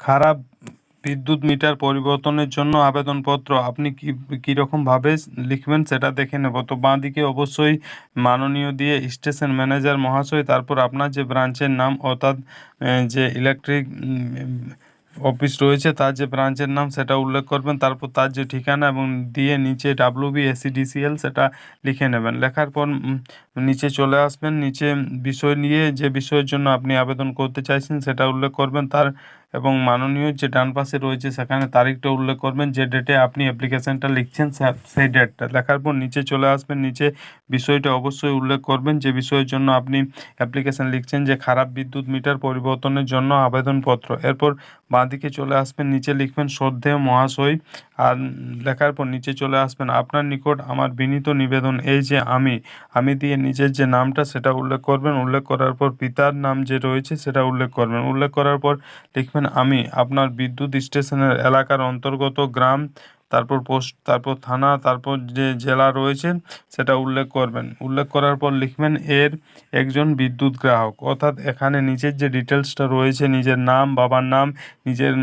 খারাপ বিদ্যুৎ মিটার পরিবর্তনের জন্য আবেদনপত্র, আপনি কি কীরকমভাবে লিখবেন সেটা দেখে নেব। তো বাঁ দিকে অবশ্যই মাননীয় দিয়ে স্টেশন ম্যানেজার মহাশয়, তারপর আপনার যে ব্রাঞ্চের নাম অর্থাৎ যে ইলেকট্রিক অফিস রয়েছে, তার যে ব্রাঞ্চের নাম সেটা উল্লেখ করবেন, তারপর তার যে ঠিকানা এবং দিয়ে নিচে ডাব্লিউ বি এসিডিসিএল সেটা লিখে নেবেন। লেখার পর নিচে চলে আসবেন, নিচে বিষয় নিয়ে যে বিষয়ের জন্য আপনি আবেদন করতে চাইছেন সেটা উল্লেখ করবেন, তার এবং মাননীয় যে ডান পাশে রয়েছে সেখানে তারিখটা উল্লেখ করবেন, যে ডেটে আপনি অ্যাপ্লিকেশনটা লিখছেন সেই ডেটটা লেখার পর নিচে চলে আসবেন, নিচে বিষয়টা অবশ্যই উল্লেখ করবেন, যে বিষয়ের জন্য আপনি অ্যাপ্লিকেশন লিখছেন, যে খারাপ বিদ্যুৎ মিটার পরিবর্তনের জন্য আবেদনপত্র। এরপর বাঁদিকে চলে আসবেন, নিচে লিখবেন শ্রদ্ধেয় মহাশয়। আর লেখার পর নিচে চলে আসবেন, আপনার নিকট আমার বিনীত নিবেদন এই যে আমি। আমি দিয়ে নিজের যে নামটা সেটা উল্লেখ করবেন, উল্লেখ করার পর পিতার নাম যে রয়েছে সেটা উল্লেখ করবেন। উল্লেখ করার পর লিখবেন আমি আপনার বিদ্যুৎ স্টেশনের এলাকার অন্তর্গত গ্রাম, তারপর পোস্ট, তারপর থানা, তারপর যে জেলা রয়েছে সেটা উল্লেখ করবেন। উল্লেখ করার পর লিখবেন, এর একজন বিদ্যুৎ গ্রাহক। অর্থাৎ এখানে নিচের যে ডিটেলসটা রয়েছে, নিজের নাম, বাবার নাম, নিজের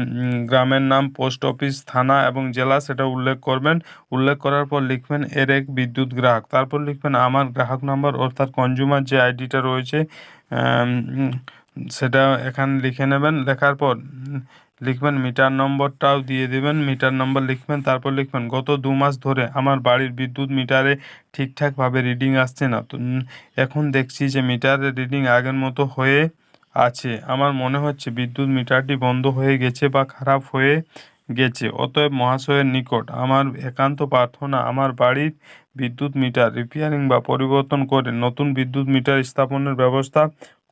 গ্রামের নাম, পোস্ট অফিস, থানা এবং জেলা সেটা উল্লেখ করবেন। উল্লেখ করার পর লিখবেন, এর এক বিদ্যুৎ গ্রাহক। তারপর লিখবেন, আমার গ্রাহক নাম্বার, অর্থাৎ কনজিউমার যে আইডিটা রয়েছে সেটা এখানে লিখে নেবেন, লেখার পর লিখবেন মিটার নম্বরটাও দিয়ে দেবেন, মিটার নম্বর লিখবেন, তারপর লিখবেন, গত দু মাস ধরে আমার বাড়ির বিদ্যুৎ মিটারে ঠিকঠাকভাবে রিডিং আসছে না। তো এখন দেখছি যে মিটারের রিডিং আগের মতো হয়ে আছে। আমার মনে হচ্ছে বিদ্যুৎ মিটারটি বন্ধ হয়ে গেছে বা খারাপ হয়ে গেছে। অতএব মহাশয়ের নিকট আমার একান্ত প্রার্থনা, আমার বাড়ির বিদ্যুৎ মিটার রিপেয়ারিং বা পরিবর্তন করে নতুন বিদ্যুৎ মিটার স্থাপনের ব্যবস্থা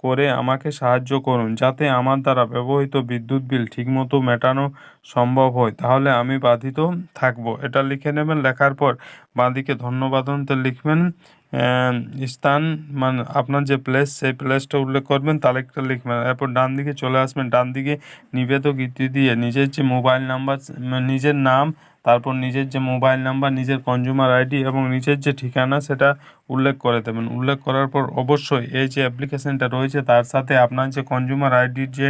করে আমাকে সাহায্য করুন যাতে আমার দ্বারা ব্যবহৃত বিদ্যুৎ বিল ঠিকমতো মেটানো সম্ভব হয়। তাহলে আমি বাধিত থাকব। এটা লিখে নেবেন। লেখার পর বাঁদিকে ধন্যবাদ অন্তে লিখবেন। স্থান মানে আপনার যে প্লেস সেই প্লেসটা উল্লেখ করবেন তারিখটা লিখবেন। এরপর ডান দিকে চলে আসবেন, ডান দিকে নিবেদক ইতি দিয়ে নিজের যে মোবাইল নাম্বার নিজের নাম, তারপর নিজের যে মোবাইল নাম্বার নিজের কনজিউমার আইডি এবং নিজের যে ঠিকানা, সেটা উল্লেখ করে দেবেন। উল্লেখ করার পর অবশ্যই এই যে অ্যাপ্লিকেশনটা রয়েছে, তার সাথে আপনার যে কনজিউমার আইডির যে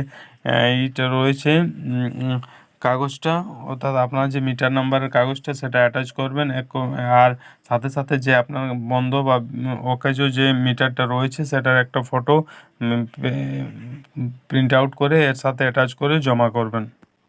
ইটা রয়েছে কাগজটা, অর্থাৎ আপনার যে মিটার নাম্বারের কাগজটা, সেটা অ্যাটাচ করবেন। আর সাথে সাথে যে আপনার বন্ধ বা অকেজ যে মিটারটা রয়েছে, সেটার একটা ফটো প্রিন্ট আউট করে এর সাথে অ্যাটাচ করে জমা করবেন।